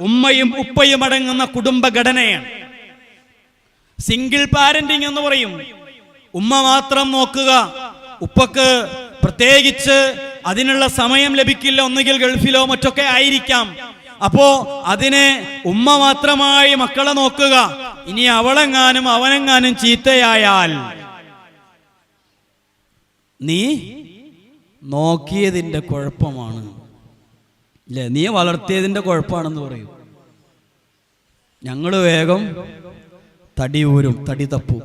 ഉമ്മയും ഉപ്പയും അടങ്ങുന്ന കുടുംബഘടനയാണ്. സിംഗിൾ പാരന്റിങ് എന്ന് പറയും. ഉമ്മ മാത്രം നോക്കുക. ഉപ്പക്ക് പ്രത്യേകിച്ച് അതിനുള്ള സമയം ലഭിക്കില്ല. ഒന്നുകിൽ ഗൾഫിലോ മറ്റൊക്കെ ആയിരിക്കാം. അപ്പോ അതിനെ ഉമ്മ മാത്രമായി മക്കളെ നോക്കുക. ഇനി അവളെങ്ങാനും അവനെങ്ങാനും ചീത്തയായാൽ നീ നോക്കിയതിന്റെ കുഴപ്പമാണ്. അല്ലേ നീ വളർത്തിയതിന്റെ കുഴപ്പമാണെന്ന് പറയും. ഞങ്ങൾ വേഗം തടി ഊരും തടി തപ്പും.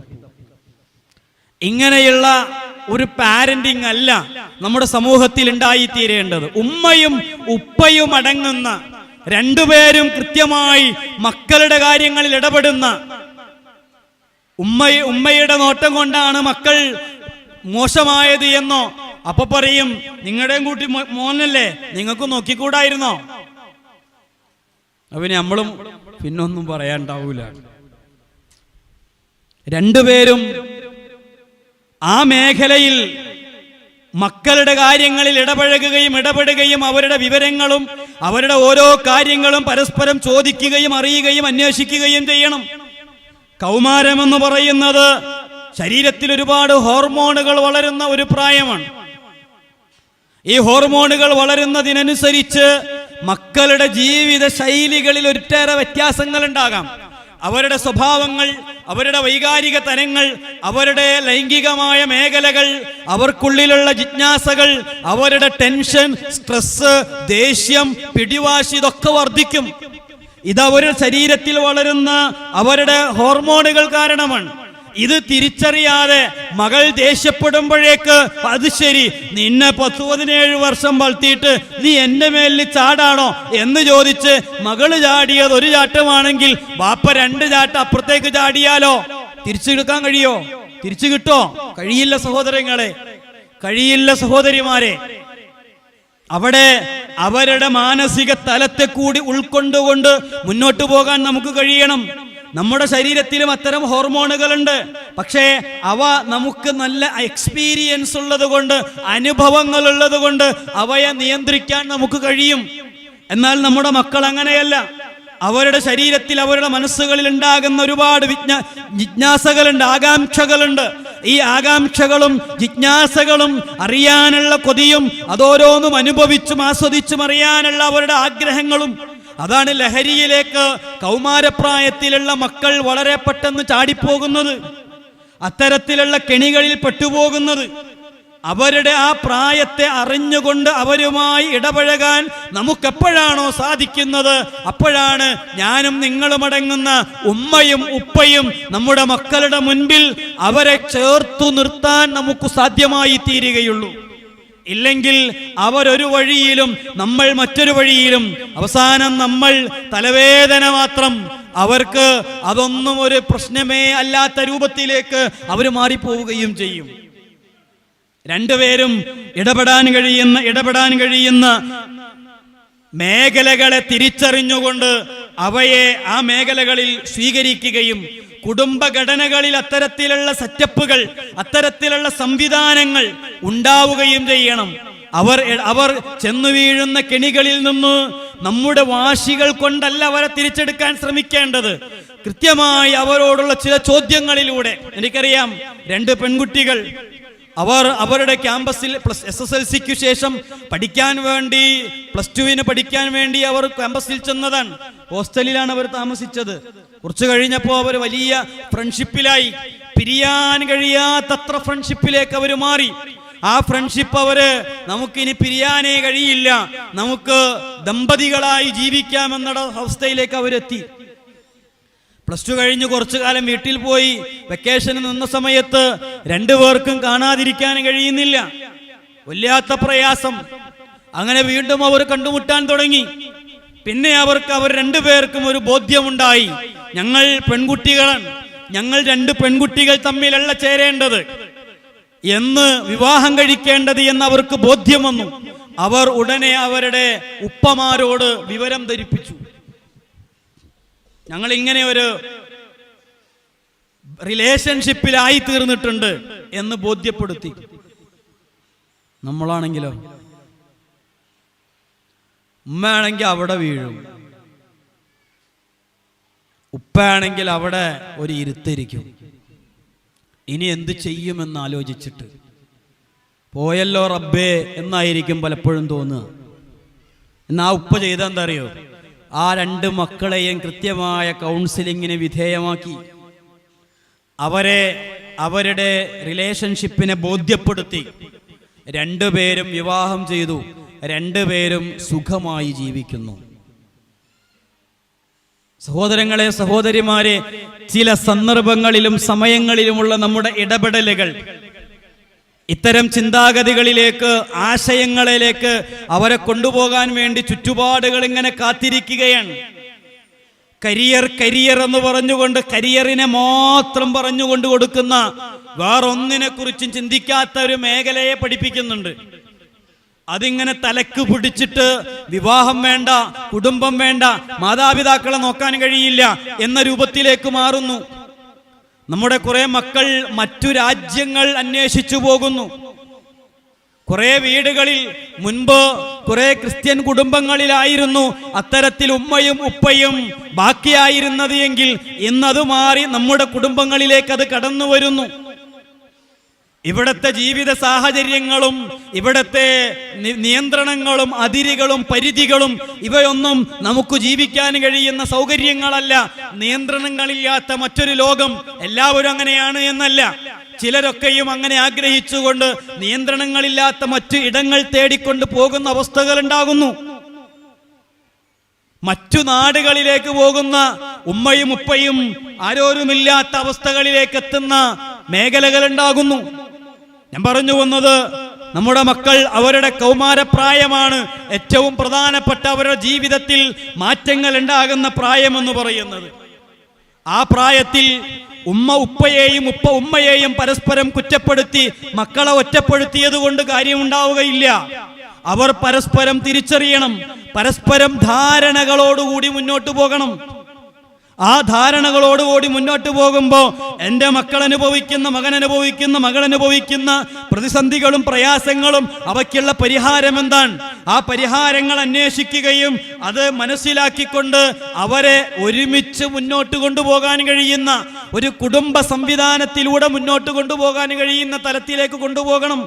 ഇങ്ങനെയുള്ള ഒരു പാരന്റിങ് അല്ല നമ്മുടെ സമൂഹത്തിൽ ഉണ്ടായി തീരേണ്ടത് ഉമ്മയും ഉപ്പയും അടങ്ങുന്ന രണ്ടുപേരും കൃത്യമായി മക്കളുടെ കാര്യങ്ങളിൽ ഇടപെടുന്ന ഉമ്മ ഉമ്മയുടെ നോട്ടം കൊണ്ടാണ് മക്കൾ മോശമായത് എന്നോ അപ്പൊ പറയും നിങ്ങളുടെയും കൂട്ടി മോനല്ലേ? നിങ്ങൾക്ക് നോക്കിക്കൂടായിരുന്നോ? അപ്പൊ നമ്മളും പിന്നൊന്നും പറയാണ്ടാവൂല. രണ്ടുപേരും ആ മേഖലയിൽ മക്കളുടെ കാര്യങ്ങളിൽ ഇടപഴകുകയും ഇടപെടുകയും അവരുടെ വിവരങ്ങളും അവരുടെ ഓരോ കാര്യങ്ങളും പരസ്പരം ചോദിക്കുകയും അറിയുകയും അന്വേഷിക്കുകയും ചെയ്യണം. കൗമാരമെന്ന് പറയുന്നത് ശരീരത്തിൽ ഒരുപാട് ഹോർമോണുകൾ വളരുന്ന ഒരു പ്രായമാണ്. ഈ ഹോർമോണുകൾ വളരുന്നതിനനുസരിച്ച് മക്കളുടെ ജീവിത ശൈലികളിൽ ഒറ്റേറെ വ്യത്യാസങ്ങൾ ഉണ്ടാകാം അവരുടെ സ്വഭാവങ്ങൾ അവരുടെ വൈകാരിക തരങ്ങൾ അവരുടെ ലൈംഗികമായ മേഖലകൾ അവർക്കുള്ളിലുള്ള ജിജ്ഞാസകൾ അവരുടെ ടെൻഷൻ സ്ട്രെസ് ദേഷ്യം പിടിവാശി ഇതൊക്കെ വർദ്ധിക്കും. ഇത് അവരുടെ ശരീരത്തിൽ വളരുന്ന അവരുടെ ഹോർമോണുകൾ കാരണമാണ്. ഇത് തിരിച്ചറിയാതെ മകൾ ദേഷ്യപ്പെടുമ്പോഴേക്ക് അത് ശരി നിന്നെ പത്ത് പതിനേഴ് വർഷം വളർത്തിയിട്ട് നീ എന്റെ മേലിൽ ചാടാണോ? എന്ന് ചോദിച്ച് മകൾ ചാടിയത് ഒരു ചാട്ടമാണെങ്കിൽ ബാപ്പ രണ്ട് ചാട്ടം അപ്പുറത്തേക്ക് ചാടിയാലോ? തിരിച്ചു കിടക്കാൻ കഴിയോ? തിരിച്ചു കിട്ടോ? കഴിയില്ല സഹോദരങ്ങളെ കഴിയില്ല സഹോദരിമാരെ. അവിടെ അവരുടെ മാനസിക തലത്തെ കൂടി ഉൾക്കൊണ്ടുകൊണ്ട് മുന്നോട്ട് പോകാൻ നമുക്ക് കഴിയണം. നമ്മുടെ ശരീരത്തിലും അത്തരം ഹോർമോണുകളുണ്ട്. പക്ഷേ അവ നമുക്ക് നല്ല എക്സ്പീരിയൻസ് ഉള്ളത് കൊണ്ട് അനുഭവങ്ങൾ ഉള്ളത് കൊണ്ട് അവയെ നിയന്ത്രിക്കാൻ നമുക്ക് കഴിയും. എന്നാൽ നമ്മുടെ മക്കൾ അങ്ങനെയല്ല. അവരുടെ ശരീരത്തിൽ അവരുടെ മനസ്സുകളിൽ ഉണ്ടാകുന്ന ഒരുപാട് വിജ്ഞാ ജിജ്ഞാസകളുണ്ട് ആകാംക്ഷകളുണ്ട്. ഈ ആകാംക്ഷകളും ജിജ്ഞാസകളും അറിയാനുള്ള കൊതിയും അതോരോന്നും അനുഭവിച്ചും ആസ്വദിച്ചും അറിയാനുള്ള അവരുടെ ആഗ്രഹങ്ങളും അതാണ് ലഹരിയിലേക്ക് കൗമാരപ്രായത്തിലുള്ള മക്കൾ വളരെ പെട്ടെന്ന് ചാടിപ്പോകുന്നത്. അത്തരത്തിലുള്ള കെണികളിൽ പെട്ടുപോകുന്നത്. അവരുടെ ആ പ്രായത്തെ അറിഞ്ഞുകൊണ്ട് അവരുമായി ഇടപഴകാൻ നമുക്കെപ്പോഴാണോ സാധിക്കുന്നത്? അപ്പോഴാണ് ഞാനും നിങ്ങളും അടങ്ങുന്ന ഉമ്മയും ഉപ്പയും നമ്മുടെ മക്കളുടെ മുൻപിൽ അവരെ ചേർത്തു നിർത്താൻ നമുക്ക് സാധ്യമായി തീരുകയുള്ളൂ ഇല്ലെങ്കിൽ അവരൊരു വഴിയിലും നമ്മൾ മറ്റൊരു വഴിയിലും അവസാനം നമ്മൾ തലവേദന മാത്രം. അവർക്ക് അതൊന്നും ഒരു പ്രശ്നമേ അല്ലാത്ത രൂപത്തിലേക്ക് അവർ മാറിപ്പോവുകയും ചെയ്യും. രണ്ടുപേരും ഇടപെടാൻ കഴിയുന്ന ഇടപെടാൻ കഴിയുന്ന മേഖലകളെ തിരിച്ചറിഞ്ഞുകൊണ്ട് അവയെ ആ മേഖലകളിൽ സ്വീകരിക്കുകയും കുടുംബഘടനകളിൽ അത്തരത്തിലുള്ള സെറ്റപ്പുകൾ അത്തരത്തിലുള്ള സംവിധാനങ്ങൾ ഉണ്ടാവുകയും ചെയ്യണം. അവർ അവർ ചെന്നു വീഴുന്ന കെണികളിൽ നിന്ന് നമ്മുടെ വാശികൾ കൊണ്ടല്ല അവരെ തിരിച്ചെടുക്കാൻ ശ്രമിക്കേണ്ടത്. കൃത്യമായി അവരോടുള്ള ചില ചോദ്യങ്ങളിലൂടെ. എനിക്കറിയാം രണ്ട് പെൺകുട്ടികൾ അവർ അവരുടെ ക്യാമ്പസിൽ പ്ലസ് എസ് എസ് എൽ സിക്ക് ശേഷം പഠിക്കാൻ വേണ്ടി പ്ലസ് ടുവിന് പഠിക്കാൻ വേണ്ടി അവർ ക്യാമ്പസിൽ ചെന്നതാണ് ഹോസ്റ്റലിലാണ് അവർ താമസിച്ചത്. കുറച്ചു കഴിഞ്ഞപ്പോൾ അവർ വലിയ ഫ്രണ്ട്ഷിപ്പിലായി. പിരിയാൻ കഴിയാത്തത്ര ഫ്രണ്ട്ഷിപ്പിലേക്ക് അവർ മാറി. ആ ഫ്രണ്ട്ഷിപ്പ് അവർ നമുക്കിനി പിരിയാനേ കഴിയില്ല. നമുക്ക് ദമ്പതികളായി ജീവിക്കാമെന്ന അവസ്ഥയിലേക്ക് അവരെത്തി. പ്ലസ് ടു കഴിഞ്ഞ് കുറച്ചു കാലം വീട്ടിൽ പോയി വെക്കേഷന് നിന്ന സമയത്ത് രണ്ടു പേർക്കും കാണാതിരിക്കാൻ കഴിയുന്നില്ല. വല്ലാത്ത പ്രയാസം. അങ്ങനെ വീണ്ടും അവർ കണ്ടുമുട്ടാൻ തുടങ്ങി. പിന്നെ അവർക്ക് അവർ രണ്ടുപേർക്കും ഒരു ബോധ്യമുണ്ടായി. ഞങ്ങൾ പെൺകുട്ടികളാണ്. ഞങ്ങൾ രണ്ട് പെൺകുട്ടികൾ തമ്മിലല്ല ചേരേണ്ടത്. എന്ന് വിവാഹം കഴിക്കേണ്ടത് എന്ന് അവർക്ക് ബോധ്യം വന്നു. അവർ ഉടനെ അവരുടെ ഉപ്പമാരോട് വിവരം ധരിപ്പിച്ചു. ഞങ്ങൾ ഇങ്ങനെ ഒരു റിലേഷൻഷിപ്പിലായി തീർന്നിട്ടുണ്ട് എന്ന് ബോധ്യപ്പെടുത്തി. നമ്മളാണെങ്കിലോ? ഉമ്മയാണെങ്കിൽ അവിടെ വീഴും. ഉപ്പയാണെങ്കിൽ അവിടെ ഒരു ഇരുത്തിരിക്കും. ഇനി എന്ത് ചെയ്യുമെന്ന് ആലോചിച്ചിട്ട്. പോയല്ലോ റബ്ബേ എന്നായിരിക്കും പലപ്പോഴും തോന്നുക. എന്നാ ഉപ്പ ചെയ്തെന്താ അറിയോ? ആ രണ്ട് മക്കളെയും കൃത്യമായ കൗൺസിലിങ്ങിന് വിധേയമാക്കി. അവരെ അവരുടെ റിലേഷൻഷിപ്പിനെ ബോധ്യപ്പെടുത്തി. രണ്ടുപേരും വിവാഹം ചെയ്തു. രണ്ടുപേരും സുഖമായി ജീവിക്കുന്നു. സഹോദരങ്ങളെ സഹോദരിമാരെ ചില സന്ദർഭങ്ങളിലും സമയങ്ങളിലുമുള്ള നമ്മുടെ ഇടപെടലുകൾ ഇത്തരം ചിന്താഗതികളിലേക്ക് ആശയങ്ങളിലേക്ക് അവരെ കൊണ്ടുപോകാൻ വേണ്ടി ചുറ്റുപാടുകൾ ഇങ്ങനെ കാത്തിരിക്കുകയാണ്. കരിയർ കരിയർ എന്ന് പറഞ്ഞുകൊണ്ട് കരിയറിനെ മാത്രം പറഞ്ഞുകൊണ്ട് കൊടുക്കുന്ന വേറൊന്നിനെ കുറിച്ചും ചിന്തിക്കാത്ത ഒരു മേഖലയെ പഠിപ്പിക്കുന്നുണ്ട്. അതിങ്ങനെ തലക്ക് പിടിച്ചിട്ട് വിവാഹം വേണ്ട കുടുംബം വേണ്ട മാതാപിതാക്കളെ നോക്കാൻ കഴിയില്ല എന്ന രൂപത്തിലേക്ക് മാറുന്നു. നമ്മുടെ കുറെ മക്കൾ മറ്റു രാജ്യങ്ങൾ അന്വേഷിച്ചു പോകുന്നു. കുറെ വീടുകളിൽ മുൻപ് കുറെ ക്രിസ്ത്യൻ കുടുംബങ്ങളിലായിരുന്നു അത്തരത്തിൽ ഉമ്മയും ഉപ്പയും ബാക്കിയായിരുന്നത് എങ്കിൽ ഇന്നത് മാറി നമ്മുടെ കുടുംബങ്ങളിലേക്ക് അത് കടന്നു വരുന്നു ഇവിടത്തെ ജീവിത സാഹചര്യങ്ങളും ഇവിടത്തെ നിയന്ത്രണങ്ങളും അതിരുകളും പരിധികളും ഇവയൊന്നും നമുക്ക് ജീവിക്കാൻ കഴിയുന്ന സൗകര്യങ്ങളല്ല. നിയന്ത്രണങ്ങളില്ലാത്ത മറ്റൊരു ലോകം എല്ലാവരും അങ്ങനെയാണ് എന്നല്ല. ചിലരൊക്കെയും അങ്ങനെ ആഗ്രഹിച്ചുകൊണ്ട് നിയന്ത്രണങ്ങളില്ലാത്ത മറ്റു ഇടങ്ങൾ തേടിക്കൊണ്ട് പോകുന്ന അവസ്ഥകൾ ഉണ്ടാകുന്നു മറ്റു നാടുകളിലേക്ക് പോകുന്ന ഉമ്മയും ഉപ്പയും ആരോരുമില്ലാത്ത അവസ്ഥകളിലേക്ക് എത്തുന്ന മേഖലകൾ ഉണ്ടാകുന്നു ഞാൻ പറഞ്ഞു വന്നത് നമ്മുടെ മക്കൾ അവരുടെ കൗമാരപ്രായമാണ്. ഏറ്റവും പ്രധാനപ്പെട്ട അവരുടെ ജീവിതത്തിൽ മാറ്റങ്ങൾ ഉണ്ടാകുന്ന പ്രായമെന്ന് പറയുന്നത്. ആ പ്രായത്തിൽ ഉമ്മ ഉപ്പയെയും ഉപ്പ ഉമ്മയെയും പരസ്പരം കുറ്റപ്പെടുത്തി മക്കളെ ഒറ്റപ്പെടുത്തിയത് കൊണ്ട് കാര്യമുണ്ടാവുകയില്ല. അവർ പരസ്പരം തിരിച്ചറിയണം. പരസ്പരം ധാരണകളോടുകൂടി മുന്നോട്ട് പോകണം. ആ ധാരണകളോടുകൂടി മുന്നോട്ട് പോകുമ്പോൾ എന്റെ മക്കൾ അനുഭവിക്കുന്ന മകൻ അനുഭവിക്കുന്ന മകൾ അനുഭവിക്കുന്ന പ്രതിസന്ധികളും പ്രയാസങ്ങളും അവയ്ക്കുള്ള പരിഹാരം എന്താണ്? ആ പരിഹാരങ്ങൾ അന്വേഷിക്കുകയും അത് മനസ്സിലാക്കിക്കൊണ്ട് അവരെ ഒരുമിച്ച് മുന്നോട്ട് കൊണ്ടുപോകാൻ കഴിയുന്ന ഒരു കുടുംബ സംവിധാനത്തിലൂടെ മുന്നോട്ട് കൊണ്ടുപോകാൻ കഴിയുന്ന തലത്തിലേക്ക് കൊണ്ടുപോകണം.